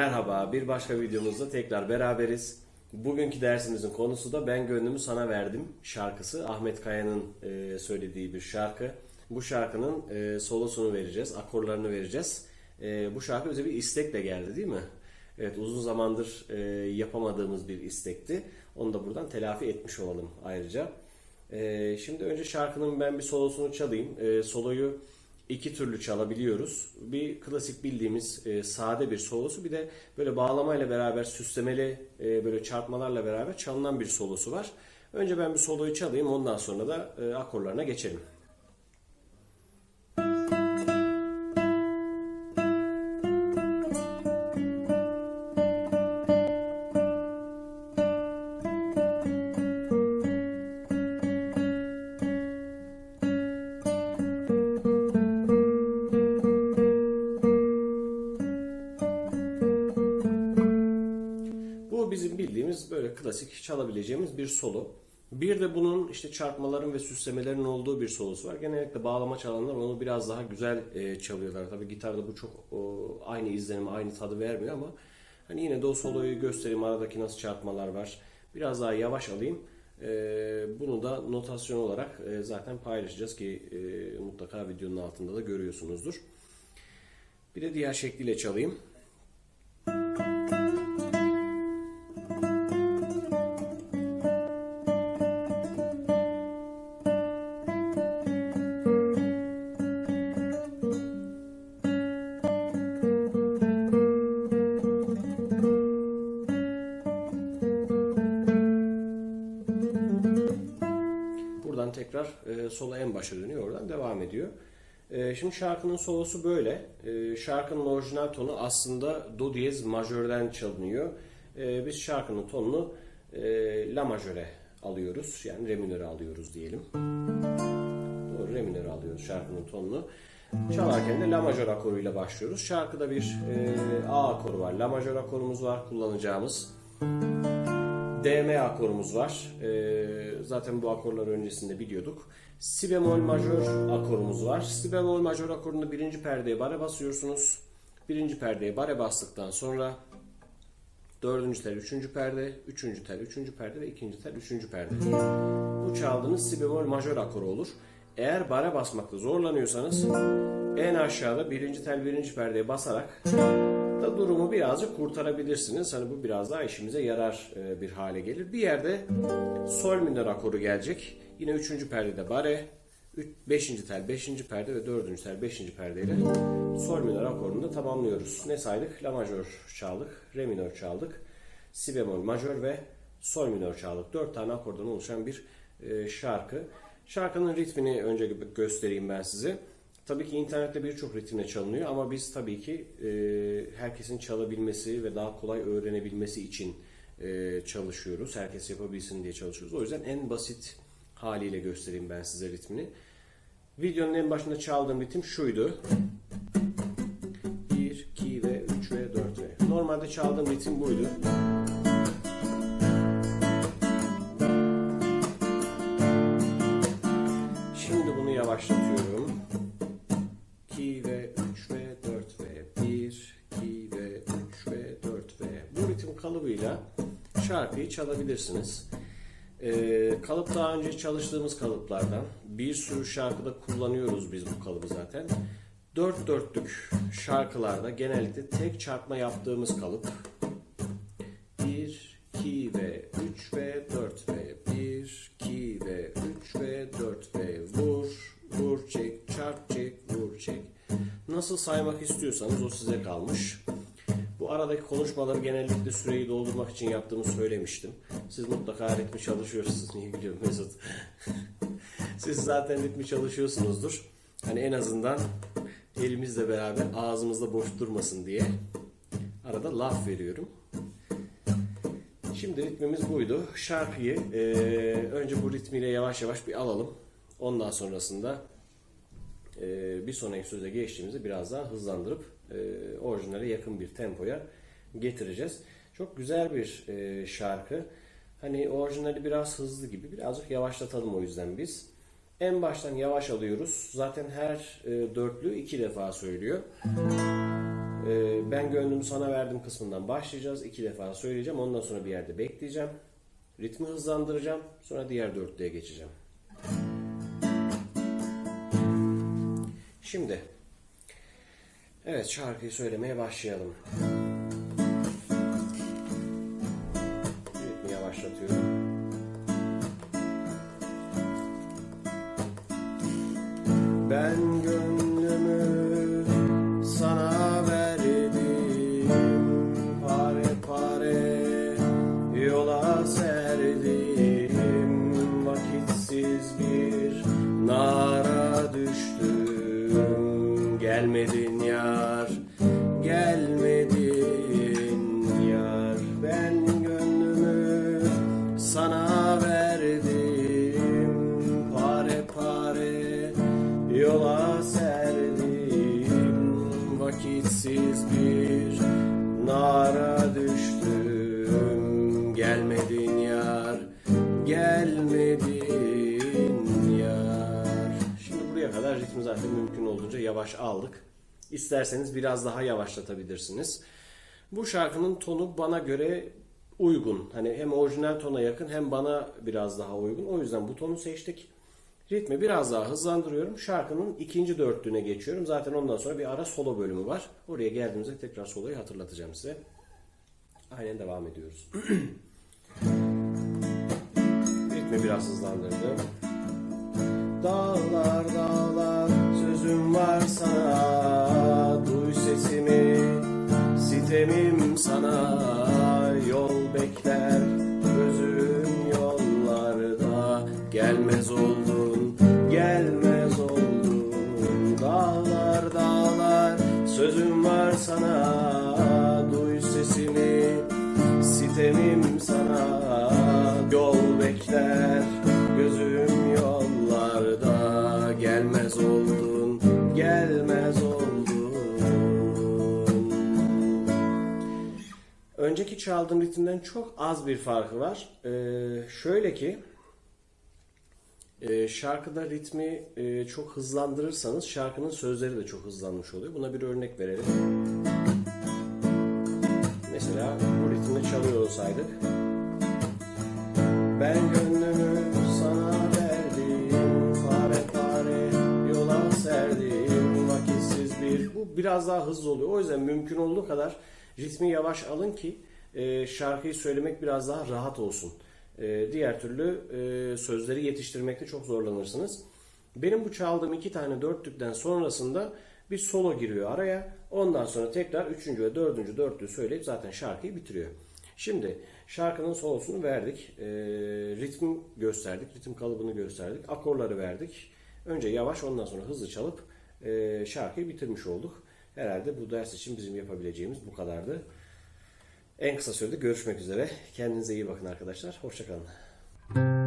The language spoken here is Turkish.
Merhaba. Bir başka videomuzda tekrar beraberiz. Bugünkü dersimizin konusu da Ben Gönlümü Sana Verdim şarkısı. Ahmet Kaya'nın e, söylediği bir şarkı. Bu şarkının e, solosunu vereceğiz, akorlarını vereceğiz. E, bu şarkı bize bir istekle geldi değil mi? Evet uzun zamandır e, yapamadığımız bir istekti. Onu da buradan telafi etmiş olalım ayrıca. Şimdi önce şarkının ben bir solosunu çalayım. E, soloyu iki türlü çalabiliyoruz. Bir klasik bildiğimiz e, sade bir solosu bir de böyle bağlamayla beraber süslemeli e, böyle çarpmalarla beraber çalınan bir solosu var. Önce ben bir soloyu çalayım ondan sonra da e, akorlarına geçelim. Çalabileceğimiz bir solo. Bir de bunun işte çarpmaların ve süslemelerin olduğu bir solosu var. Genellikle bağlama çalanlar onu biraz daha güzel e, çalıyorlar. Tabii gitarda bu çok o, aynı izlenimi, aynı tadı vermiyor ama hani yine de o soloyu göstereyim. Aradaki nasıl çarpmalar var. Biraz daha yavaş alayım. E, bunu da notasyon olarak e, zaten paylaşacağız ki e, mutlaka videonun altında da görüyorsunuzdur. Bir de diğer şekliyle çalayım. Tekrar e, sola en başa dönüyor. Oradan devam ediyor. E, şimdi şarkının solosu böyle. E, şarkının orijinal tonu aslında do diyez majörden çalınıyor. E, biz şarkının tonunu e, la majöre alıyoruz. Yani re minöre alıyoruz diyelim. Doğru re minöre alıyoruz şarkının tonunu. Çalarken de la majör akoruyla başlıyoruz. Şarkıda bir e, A akoru var. La majör akorumuz var kullanacağımız. DM akorumuz var. Ee, zaten bu akorlar öncesinde biliyorduk. Si bemol majör akorumuz var. Si bemol majör akorunda birinci perdeye bare basıyorsunuz. Birinci perdeye bare bastıktan sonra dördüncü tel üçüncü perde, üçüncü tel üçüncü perde ve ikinci tel üçüncü perde. Bu çaldığınız si bemol majör akoru olur. Eğer bare basmakta zorlanıyorsanız en aşağıda birinci tel birinci perdeye basarak da durumu birazcık kurtarabilirsiniz. Hani bu biraz daha işimize yarar e, bir hale gelir. Bir yerde sol minör akoru gelecek. Yine üçüncü perdede bare, 5. tel 5. perde ve 4. tel 5. perdeyle sol minör akorunu tamamlıyoruz. Ne saydık? La majör çaldık, re minör çaldık, si bemol majör ve sol minör çaldık. 4 tane akordan oluşan bir e, şarkı. Şarkının ritmini önce göstereyim ben size. Tabii ki internette birçok ritimle çalınıyor ama biz tabii ki e, herkesin çalabilmesi ve daha kolay öğrenebilmesi için e, çalışıyoruz. Herkes yapabilsin diye çalışıyoruz. O yüzden en basit haliyle göstereyim ben size ritmini. Videonun en başında çaldığım ritim şuydu. 1, 2 ve 3 ve 4 ve. Normalde çaldığım ritim buydu. 2 ve 3 ve 4 ve 1, 2 ve 3 ve 4 ve bu ritim kalıbıyla şarkıyı çalabilirsiniz. Ee, kalıp daha önce çalıştığımız kalıplardan bir sürü şarkıda kullanıyoruz biz bu kalıbı zaten. Dört dörtlük şarkılarda genellikle tek çarpma yaptığımız kalıp 1, 2 ve 3 ve Nasıl saymak istiyorsanız o size kalmış. Bu aradaki konuşmaları genellikle süreyi doldurmak için yaptığımı söylemiştim. Siz mutlaka ritmi çalışıyorsunuz. Niye gülüyorum Mesut? Siz zaten ritmi çalışıyorsunuzdur. Hani en azından elimizle beraber ağzımızda boş durmasın diye arada laf veriyorum. Şimdi ritmimiz buydu. Şarkıyı eee, önce bu ritmiyle yavaş yavaş bir alalım. Ondan sonrasında eee, bir sonraki söze geçtiğimizde biraz daha hızlandırıp eee orijinale yakın bir tempoya getireceğiz. Çok güzel bir eee, şarkı. Hani orijinali biraz hızlı gibi birazcık yavaşlatalım o yüzden biz. En baştan yavaş alıyoruz. Zaten her e, dörtlü iki defa söylüyor. Ee, ben gönlümü sana verdim kısmından başlayacağız. İki defa söyleyeceğim. Ondan sonra bir yerde bekleyeceğim. Ritmi hızlandıracağım. Sonra diğer dörtlüğe geçeceğim. Şimdi evet şarkıyı söylemeye başlayalım. Ritmi yavaşlatıyorum. Ben gönlümü Gelmedin yar, gelmedin yar. Ben gönlümü sana verdim Pare pare yola serdim. Vakitsiz bir nara düştüm zaten mümkün olduğunca yavaş aldık. İsterseniz biraz daha yavaşlatabilirsiniz. Bu şarkının tonu bana göre uygun. Hani hem orijinal tona yakın hem bana biraz daha uygun. O yüzden bu tonu seçtik. Ritmi biraz daha hızlandırıyorum. Şarkının ikinci dörtlüğüne geçiyorum. Zaten ondan sonra bir ara solo bölümü var. Oraya geldiğimizde tekrar soloyu hatırlatacağım size. Aynen devam ediyoruz. Ritmi biraz hızlandırdım. Dağlar dağlar sitemim sana çaldığım ritimden çok az bir farkı var. Ee, şöyle ki e, şarkıda ritmi e, çok hızlandırırsanız şarkının sözleri de çok hızlanmış oluyor. Buna bir örnek verelim. Mesela bu ritmi çalıyor olsaydık. Ben gönlümü sana verdim, pare pare yola serdim, vakitsiz bir... Bu biraz daha hızlı oluyor. O yüzden mümkün olduğu kadar ritmi yavaş alın ki e, şarkıyı söylemek biraz daha rahat olsun. E, diğer türlü e, sözleri yetiştirmekte çok zorlanırsınız. Benim bu çaldığım iki tane dörtlükten sonrasında bir solo giriyor araya. Ondan sonra tekrar üçüncü ve dördüncü dörtlüğü söyleyip zaten şarkıyı bitiriyor. Şimdi şarkının solosunu verdik. E, ritim gösterdik. Ritim kalıbını gösterdik. Akorları verdik. Önce yavaş ondan sonra hızlı çalıp e, şarkıyı bitirmiş olduk. Herhalde bu ders için bizim yapabileceğimiz bu kadardı. En kısa sürede görüşmek üzere. Kendinize iyi bakın arkadaşlar. Hoşçakalın.